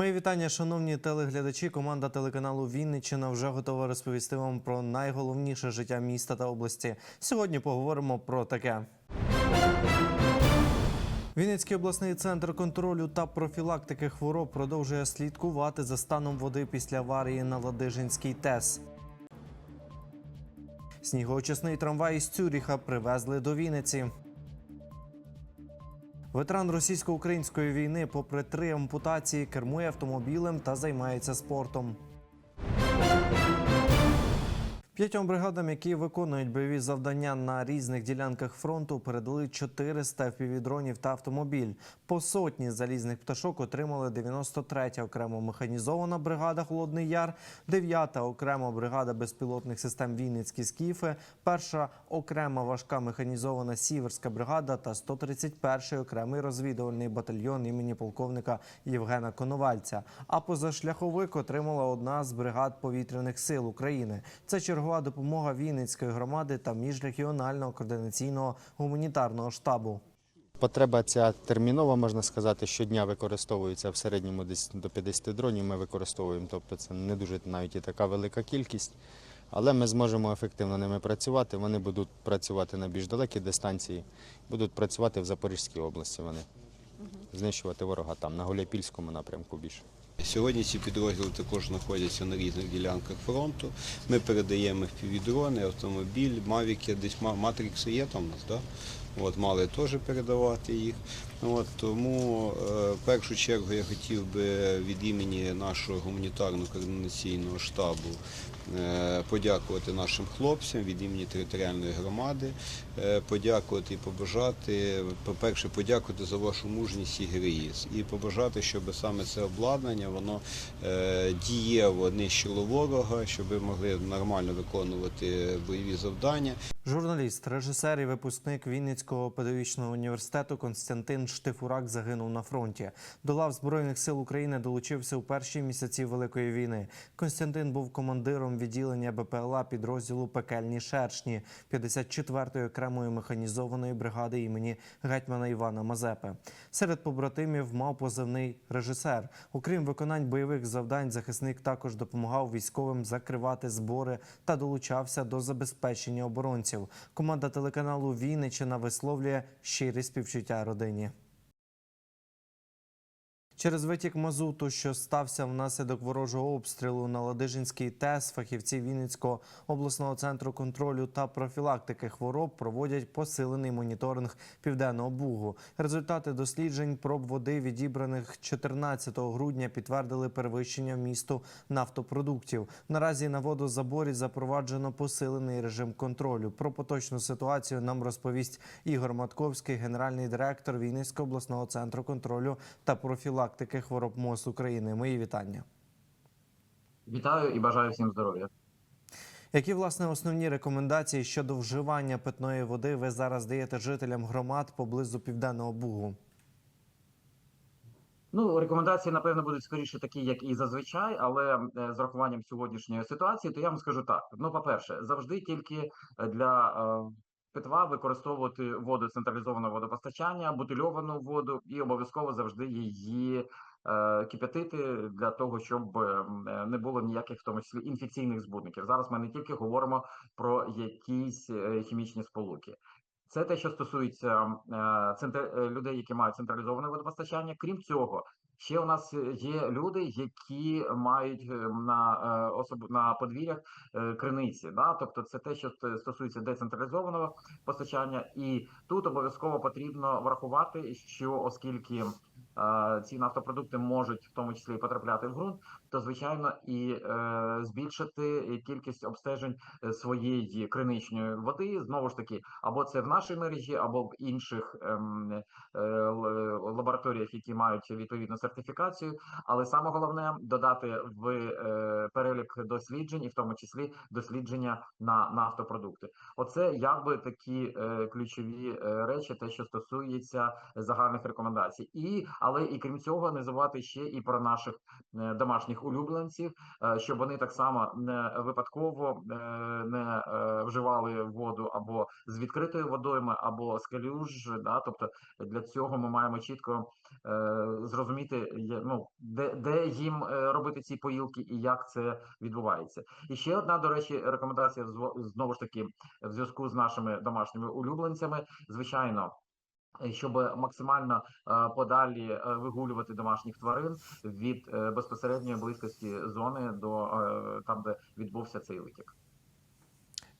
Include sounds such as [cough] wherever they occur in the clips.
Мої вітання, шановні телеглядачі. Команда телеканалу Вінниччина вже готова розповісти вам про найголовніше життя міста та області. Сьогодні поговоримо про таке. Вінницький обласний центр контролю та профілактики хвороб продовжує слідкувати за станом води після аварії на Ладижинській ТЕС. Снігоочисний трамвай із Цюріха привезли до Вінниці. Ветеран російсько-української війни, попри три ампутації, кермує автомобілем та займається спортом. П'ятьом бригадам, які виконують бойові завдання на різних ділянках фронту, передали 400 FPV-дронів та автомобіль. По сотні залізних пташок отримали 93-я окремо механізована бригада Холодний Яр, 9-та окрема бригада безпілотних систем Вінницькі скіфи, перша окрема важка механізована Сіверська бригада та 131-й окремий розвідувальний батальйон імені полковника Євгена Коновальця. А позашляховик отримала одна з бригад повітряних сил України. Це чергова допомога Вінницької громади та міжрегіонального координаційного гуманітарного штабу. Потреба ця термінова, можна сказати, щодня використовується в середньому десь до 50 дронів. Ми використовуємо, тобто це не дуже навіть і така велика кількість. Але ми зможемо ефективно ними працювати. Вони будуть працювати на більш далекій дистанції, будуть працювати в Запорізькій області. Вони знищувати ворога там, на Гуляйпільському напрямку більше. Сьогодні ці підрозділи також знаходяться на різних ділянках фронту. Ми передаємо впівдрони, автомобіль, мавіки, десь ма- матрикси є там у нас, да? От, мали теж передавати їх. От, тому е, в першу чергу я хотів би від імені нашого гуманітарно-координаційного штабу е, подякувати нашим хлопцям від імені територіальної громади, е, подякувати і побажати, по-перше, подякувати за вашу мужність і героїзм. І побажати, щоб саме це обладнання воно дієво нищило ворога, щоб ви могли нормально виконувати бойові завдання. Журналіст, режисер і випускник Вінницького педагогічного університету Константин Штифурак загинув на фронті. До лав Збройних сил України долучився у перші місяці Великої війни. Константин був командиром відділення БПЛА підрозділу Пекельні шершні 54-ї окремої механізованої бригади імені гетьмана Івана Мазепи. Серед побратимів мав позивний режисер. Окрім виконань бойових завдань, захисник також допомагав військовим закривати збори та долучався до забезпечення оборонців. Команда телеканалу Вінниччина висловлює щирі співчуття родині. Через витік мазуту, що стався внаслідок ворожого обстрілу на Ладижинський ТЕС, фахівці Вінницького обласного центру контролю та профілактики хвороб проводять посилений моніторинг південного бугу. Результати досліджень проб води, відібраних 14 грудня, підтвердили перевищення вмісту нафтопродуктів. Наразі на водозаборі запроваджено посилений режим контролю. Про поточну ситуацію нам розповість Ігор Матковський, генеральний директор Вінницького обласного центру контролю та профілактики хвороб МОЗ України. Мої вітання. Вітаю і бажаю всім здоров'я. Які власне основні рекомендації щодо вживання питної води ви зараз даєте жителям громад поблизу південного бугу? Ну, рекомендації, напевно, будуть скоріше такі, як і зазвичай, але е, з рахуванням сьогоднішньої ситуації, то я вам скажу так: ну, по-перше, завжди тільки для е, питва використовувати воду централізованого водопостачання, бутильовану воду, і обов'язково завжди її е, кип'ятити для того, щоб е, не було ніяких, в тому числі інфекційних збудників. Зараз ми не тільки говоримо про якісь е, хімічні сполуки. Це те, що стосується е, центр... е, людей, які мають централізоване водопостачання. Крім цього, ще у нас є люди, які мають е, на е, особ... на подвір'ях е, криниці. Да? Тобто, це те, що стосується децентралізованого постачання, і тут обов'язково потрібно врахувати, що оскільки е, ці нафтопродукти можуть в тому числі і потрапляти в ґрунт, то звичайно і е, збільшити кількість обстежень е, своєї криничної води знову ж таки, або це в нашій мережі, або в інших ем, е, лабораторіях, які мають відповідну сертифікацію. Але саме головне додати в е, перелік досліджень, і в тому числі дослідження на нафтопродукти. Оце якби такі е, ключові е, речі, те, що стосується загальних рекомендацій. І Але і крім цього, не забувати ще і про наших е, домашніх улюбленців, е, щоб вони так само не випадково е, не е, вживали воду або з відкритої водойми, або з калюж. Да? Тобто для цього ми маємо чітко зрозуміти, ну, де, де їм робити ці поїлки і як це відбувається. І ще одна, до речі, рекомендація знову ж таки в зв'язку з нашими домашніми улюбленцями. Звичайно, щоб максимально е, подалі е, вигулювати домашніх тварин від е, безпосередньої близькості зони до е, там, де відбувся цей витік.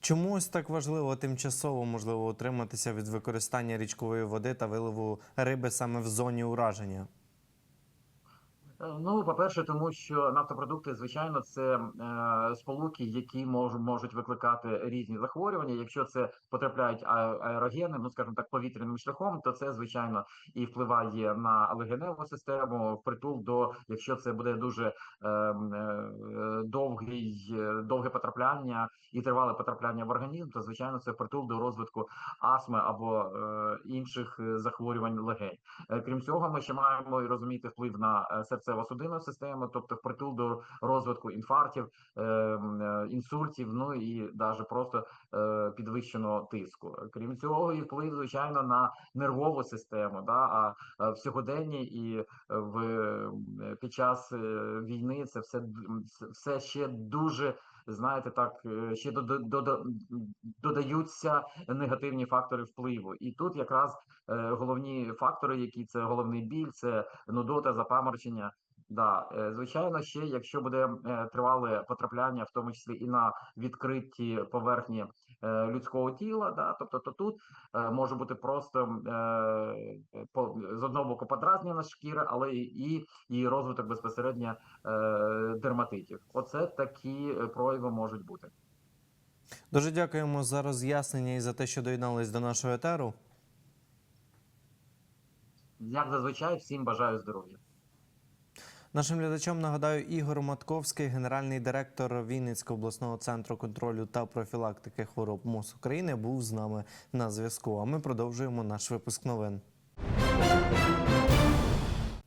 Чому ось так важливо тимчасово можливо утриматися від використання річкової води та виливу риби саме в зоні ураження? Е, Ну, по-перше, тому що нафтопродукти, звичайно, це е, сполуки, які мож, можуть викликати різні захворювання. Якщо це потрапляють аерогени, ну скажімо так, повітряним шляхом, то це звичайно і впливає на легеневу систему, впритул до якщо це буде дуже е, е, довгий, е, довге потрапляння і тривале потрапляння в організм, то звичайно це впритул до розвитку астми або е, інших е, захворювань легень. Е, Крім цього, ми ще маємо і розуміти вплив на е, серцево-судинну систему, тобто впритул до розвитку інфарктів, е, е, інсультів, ну і навіть просто е, підвищеного тиску. Крім цього, і вплив, звичайно, на нервову систему. Да? А в сьогоденні і в під час війни це все все ще дуже. Знаєте, так е, ще дода- дода- додаються негативні фактори впливу, і тут якраз е, головні фактори, які це головний біль, це нудота, запаморочення. Да, е, звичайно, ще якщо буде е, тривале потрапляння, в тому числі і на відкриті поверхні е, людського тіла, да, тобто то тут може бути просто з одного боку подразнена шкіра, але і, і, розвиток безпосередньо дерматитів. Оце такі прояви можуть бути. Дуже дякуємо за роз'яснення і за те, що доєднались до нашого етеру. Як зазвичай, всім бажаю здоров'я. Нашим глядачам нагадаю, Ігор Матковський, генеральний директор Вінницького обласного центру контролю та профілактики хвороб МОЗ України, був з нами на зв'язку. А ми продовжуємо наш випуск новин.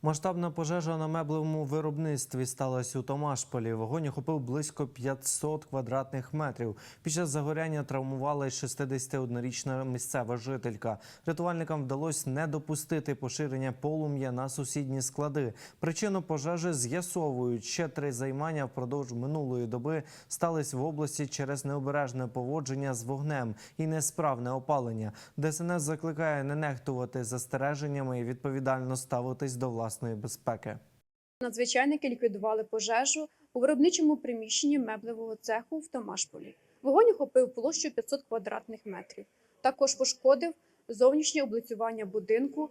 Масштабна пожежа на меблевому виробництві сталася у Томашполі. Вогонь охопив близько 500 квадратних метрів. Під час загоряння травмувала й 61-річна місцева жителька. Рятувальникам вдалося не допустити поширення полум'я на сусідні склади. Причину пожежі з'ясовують. Ще три займання впродовж минулої доби стались в області через необережне поводження з вогнем і несправне опалення. ДСНС закликає не нехтувати застереженнями і відповідально ставитись до власної безпеки. Надзвичайники ліквідували пожежу у виробничому приміщенні меблевого цеху в Томашполі. Вогонь охопив площу 500 квадратних метрів. Також пошкодив зовнішнє облицювання будинку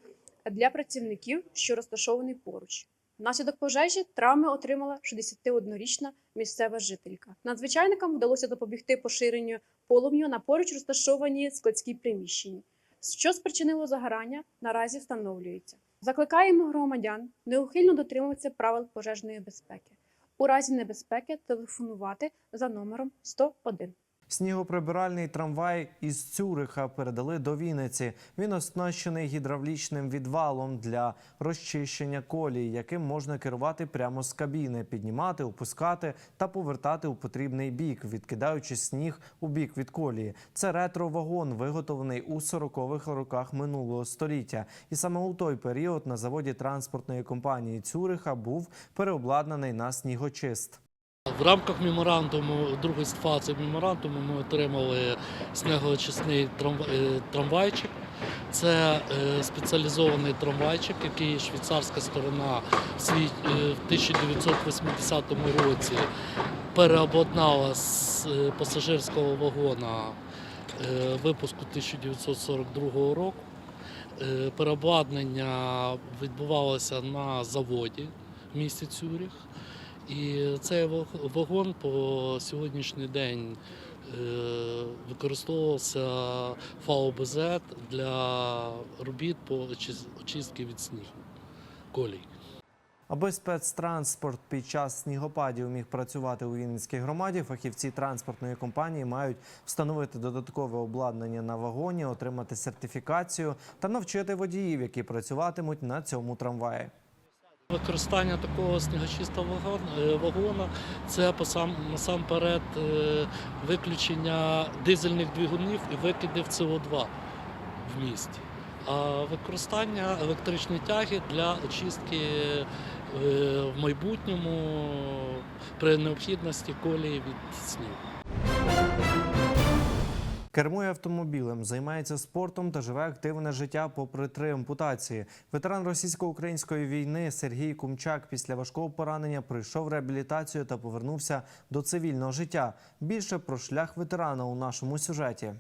для працівників, що розташований поруч. Внаслідок пожежі травми отримала 61-річна місцева жителька. Надзвичайникам вдалося запобігти поширенню полум'ю на поруч розташовані складські приміщення. Що спричинило загорання, наразі встановлюється. Закликаємо громадян неухильно дотримуватися правил пожежної безпеки. У разі небезпеки телефонувати за номером 101. Снігоприбиральний трамвай із Цюриха передали до Вінниці. Він оснащений гідравлічним відвалом для розчищення колій, яким можна керувати прямо з кабіни, піднімати, опускати та повертати у потрібний бік, відкидаючи сніг у бік від колії. Це ретро-вагон, виготовлений у 40-х роках минулого століття. І саме у той період на заводі транспортної компанії Цюриха був переобладнаний на снігочист. В рамках меморандуму, другої фази меморандуму ми отримали снегоочисний е, трамвайчик. Це е, спеціалізований трамвайчик, який швейцарська сторона в свій- е, в 1980 році переобладнала з пасажирського вагона випуску 1942 року. Переобладнання відбувалося на заводі в місті Цюріх. І цей ваг- вагон по сьогоднішній день е, використовувався ФАОБЗ для робіт по очис- очистці від снігу колій. Аби спецтранспорт під час снігопадів міг працювати у Вінницькій громаді, фахівці транспортної компанії мають встановити додаткове обладнання на вагоні, отримати сертифікацію та навчити водіїв, які працюватимуть на цьому трамваї. Використання такого снігочистого е, вагона це насамперед е, виключення дизельних двигунів і викидів СО2 в місті. А використання електричної тяги для очистки е, в майбутньому при необхідності колії від снігу. Кермує автомобілем, займається спортом та живе активне життя попри три ампутації. Ветеран російсько-української війни Сергій Кумчак після важкого поранення пройшов реабілітацію та повернувся до цивільного життя. Більше про шлях ветерана у нашому сюжеті.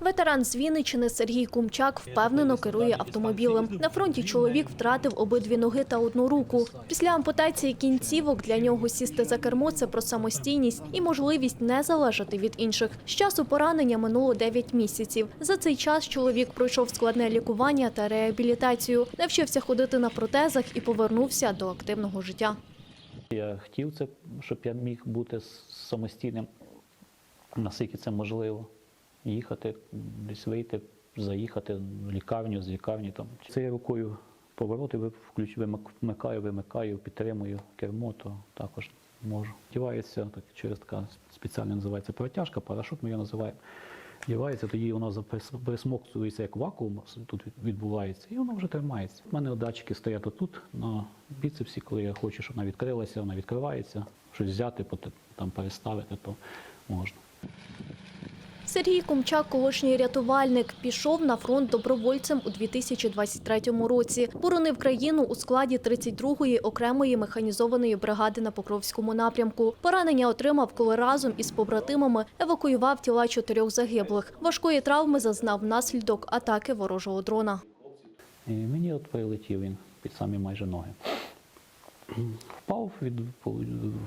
Ветеран з Вінниччини Сергій Кумчак впевнено керує автомобілем. На фронті чоловік втратив обидві ноги та одну руку. Після ампутації кінцівок для нього сісти за кермо це про самостійність і можливість не залежати від інших. З часу поранення минуло 9 місяців. За цей час чоловік пройшов складне лікування та реабілітацію, навчився ходити на протезах і повернувся до активного життя. Я хотів це, щоб я міг бути самостійним, наскільки це можливо. Їхати, десь вийти, заїхати в лікарню, з лікарні. Там. Це рукою повороти ви- включ- вимикаю, підтримую кермо, то також можу. Дівається так, через така спеціальна називається протяжка, парашут ми його називаємо. Дівається, тоді воно присмоктується як вакуум, тут відбувається, і воно вже тримається. У мене датчики стоять отут на біцепсі, коли я хочу, щоб вона відкрилася, вона відкривається. Щось взяти, там переставити, то можна. Сергій Кумчак, колишній рятувальник, пішов на фронт добровольцем у 2023 році. Боронив країну у складі 32-ї окремої механізованої бригади на Покровському напрямку. Поранення отримав, коли разом із побратимами евакуював тіла чотирьох загиблих. Важкої травми зазнав внаслідок атаки ворожого дрона. І мені от прилетів він під самі майже ноги. Впав, від,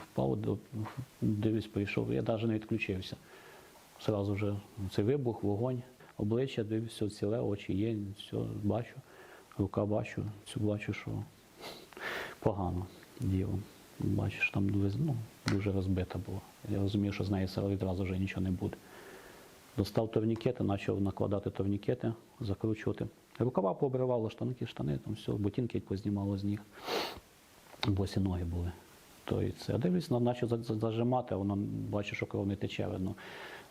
впав, дивлюсь, прийшов, я навіть не відключився. Зразу вже цей вибух, вогонь, обличчя, дивлюся, ціле, очі є, все бачу, рука бачу, все бачу, що погано діло. Бачиш, там ну, дуже розбита була. Я розумів, що з неї відразу вже нічого не буде. Достав турнікети, почав накладати турнікети, закручувати. Рукава пообривало, штанки, штани, там все, ботинки познімало з них. Босі ноги були. То і це. Дивлюсь, за- зажимати, воно бачу, що кров не тече, видно,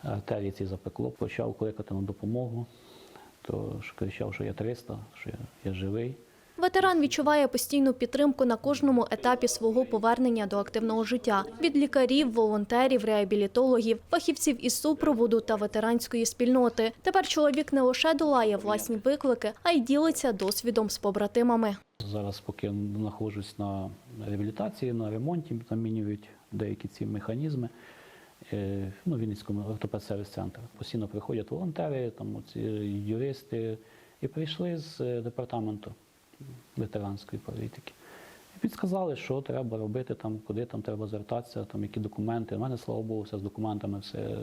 артерії ці запекло. Почав кликати на допомогу, то кричав, що я 300, що я, я живий. Ветеран відчуває постійну підтримку на кожному етапі свого повернення до активного життя від лікарів, волонтерів, реабілітологів, фахівців із супроводу та ветеранської спільноти. Тепер чоловік не лише долає власні виклики, а й ділиться досвідом з побратимами. Зараз, поки знаходжусь на реабілітації, на ремонті, замінюють деякі ці механізми. Е, Ну, Вінницькому ортопед-сервіс центр. Постійно приходять волонтери, там оці юристи, і прийшли з е, департаменту ветеранської політики. І підсказали, що треба робити, там, куди там треба звертатися, там, які документи. У мене, слава Богу, все з документами, все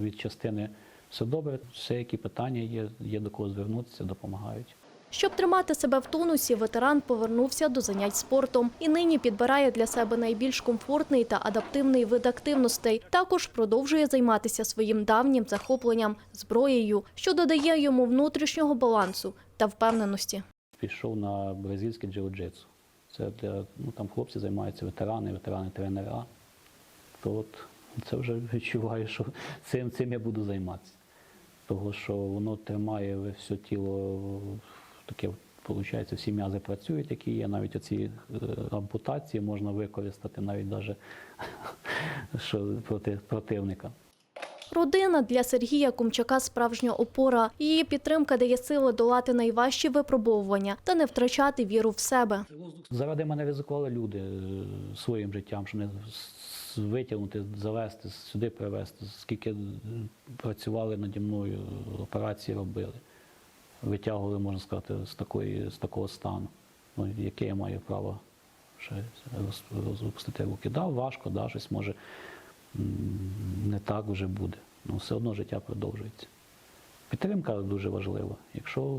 від частини все добре. Все, які питання є, є до кого звернутися, допомагають. Щоб тримати себе в тонусі, ветеран повернувся до занять спортом і нині підбирає для себе найбільш комфортний та адаптивний вид активностей. Також продовжує займатися своїм давнім захопленням зброєю, що додає йому внутрішнього балансу та впевненості. пішов на бразильське джиу-джитсу. Це для, ну, там хлопці займаються ветерани, ветерани тренера. То от це вже відчуваю, що цим, цим я буду займатися. Того, що воно тримає все тіло таке, виходить, всі м'язи працюють, які є, навіть оці е, ампутації можна використати навіть даже, [laughs] що проти противника. Родина для Сергія Кумчака справжня опора. Її підтримка дає сили долати найважчі випробовування та не втрачати віру в себе. Заради мене ризикували люди е, своїм життям, щоб мене с- витягнути, завести, сюди привезти. Скільки е, працювали наді мною, операції робили, витягували, можна сказати, з, такої, з такого стану. Ну, яке я маю право ще розпустити руки. Да, важко, да, щось може не так вже буде. Ну, все одно життя продовжується. Підтримка дуже важлива. Якщо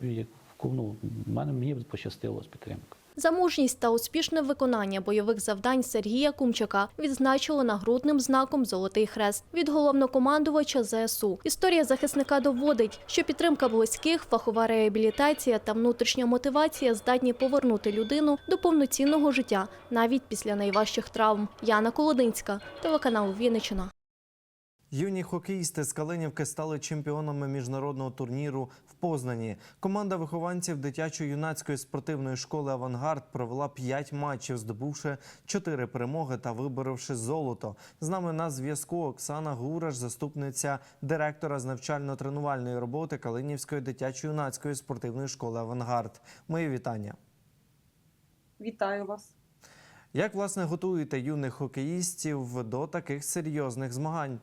є, ну, мене мені пощастило з підтримкою. За мужність та успішне виконання бойових завдань Сергія Кумчака відзначили нагрудним знаком Золотий хрест від головнокомандувача ЗСУ. Історія захисника доводить, що підтримка близьких, фахова реабілітація та внутрішня мотивація здатні повернути людину до повноцінного життя навіть після найважчих травм. Яна Колодинська, телеканал Вінниччина. Юні хокеїсти з Калинівки стали чемпіонами міжнародного турніру в Познані. Команда вихованців дитячо-юнацької спортивної школи Авангард провела 5 матчів, здобувши 4 перемоги та виборивши золото. З нами на зв'язку Оксана Гураш, заступниця директора з навчально-тренувальної роботи Калинівської дитячо-юнацької спортивної школи Авангард. Мої вітання. Вітаю вас. Як власне готуєте юних хокеїстів до таких серйозних змагань?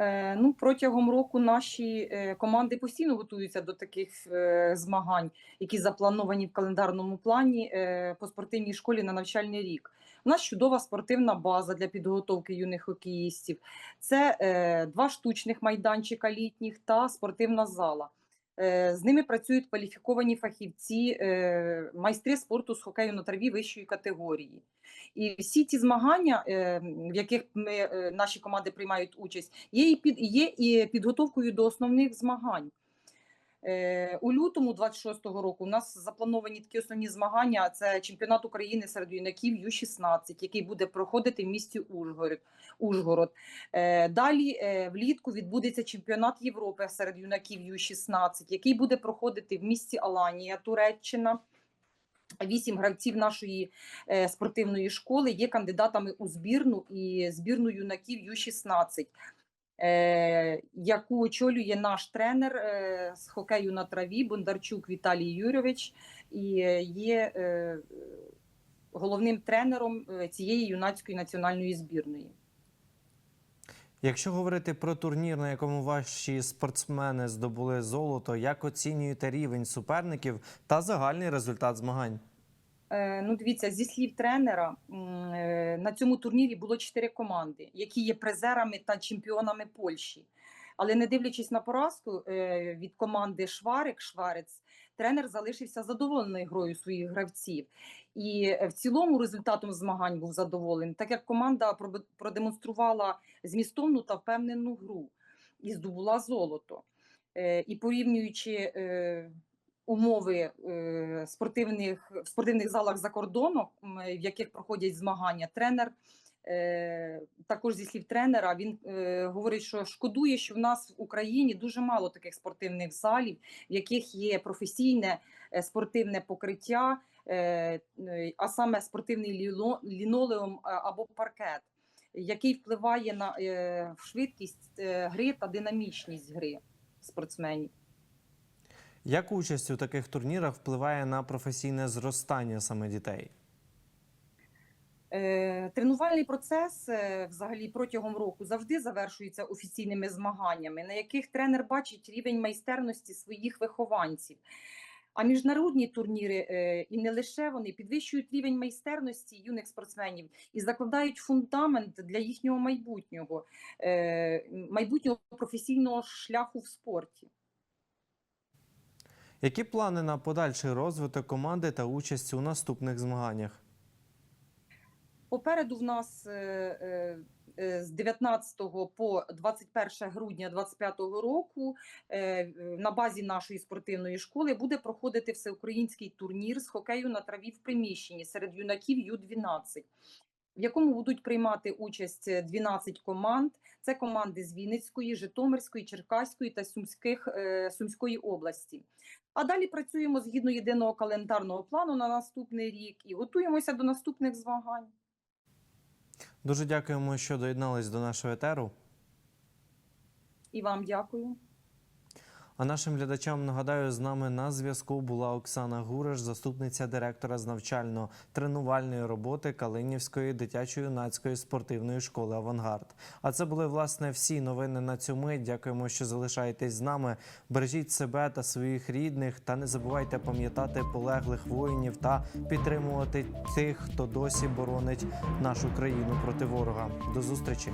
Е, ну, протягом року наші е, команди постійно готуються до таких е, змагань, які заплановані в календарному плані по спортивній школі на навчальний рік. У нас чудова спортивна база для підготовки юних хокеїстів. Це два штучних майданчика літніх та спортивна зала. Е, З ними працюють кваліфіковані фахівці, е, майстри спорту з хокею на траві вищої категорії. І всі ті змагання, е, в яких ми, наші команди приймають участь, є і, під, є і підготовкою до основних змагань. Е, У лютому 26-го року у нас заплановані такі основні змагання. Це чемпіонат України серед юнаків Ю-16, який буде проходити в місті Ужгород. Ужгород. Е, Далі е, влітку відбудеться чемпіонат Європи серед юнаків Ю-16, який буде проходити в місті Аланія, Туреччина. Вісім гравців нашої спортивної школи є кандидатами у збірну і збірну юнаків Ю-16, е, яку очолює наш тренер е, з хокею на траві Бондарчук Віталій Юрійович, і е, є е, головним тренером е, цієї юнацької національної збірної. Якщо говорити про турнір, на якому ваші спортсмени здобули золото, як оцінюєте рівень суперників та загальний результат змагань? Е, Ну, дивіться, зі слів тренера, е, на цьому турнірі було чотири команди, які є призерами та чемпіонами Польщі. Але не дивлячись на поразку е, від команди Шварик Шварець, тренер залишився задоволений грою своїх гравців. І в цілому результатом змагань був задоволений, так як команда продемонструвала змістовну та впевнену гру і здобула золото. І порівнюючи умови е, спортивних в спортивних залах за кордоном, в яких проходять змагання, тренер. е, Також зі слів тренера, він е, говорить, що шкодує, що в нас в Україні дуже мало таких спортивних залів, в яких є професійне спортивне покриття, а саме спортивний лінолеум або паркет, який впливає на е, швидкість гри та динамічність гри спортсменів. Як участь у таких турнірах впливає на професійне зростання саме дітей? Е, Тренувальний процес е, взагалі протягом року завжди завершується офіційними змаганнями, на яких тренер бачить рівень майстерності своїх вихованців. А міжнародні турніри е, і не лише вони підвищують рівень майстерності юних спортсменів і закладають фундамент для їхнього майбутнього, майбутнього професійного шляху в спорті. Які плани на подальший розвиток команди та участь у наступних змаганнях? Попереду в нас е, е, е, з 19 по 21 грудня 2025 року на базі нашої спортивної школи буде проходити всеукраїнський турнір з хокею на траві в приміщенні серед юнаків Ю-12, в якому будуть приймати участь 12 команд. Це команди з Вінницької, Житомирської, Черкаської та Сумських, е, Сумської області. А далі працюємо згідно єдиного календарного плану на наступний рік і готуємося до наступних змагань. Дуже дякуємо, що доєднались до нашого етеру. І вам дякую. А нашим глядачам нагадаю, з нами на зв'язку була Оксана Гураш, заступниця директора з навчально-тренувальної роботи Калинівської дитячо-юнацької спортивної школи Авангард. А це були власне всі новини на цю мить. Дякуємо, що залишаєтесь з нами. Бережіть себе та своїх рідних, та не забувайте пам'ятати полеглих воїнів та підтримувати тих, хто досі боронить нашу країну проти ворога. До зустрічі.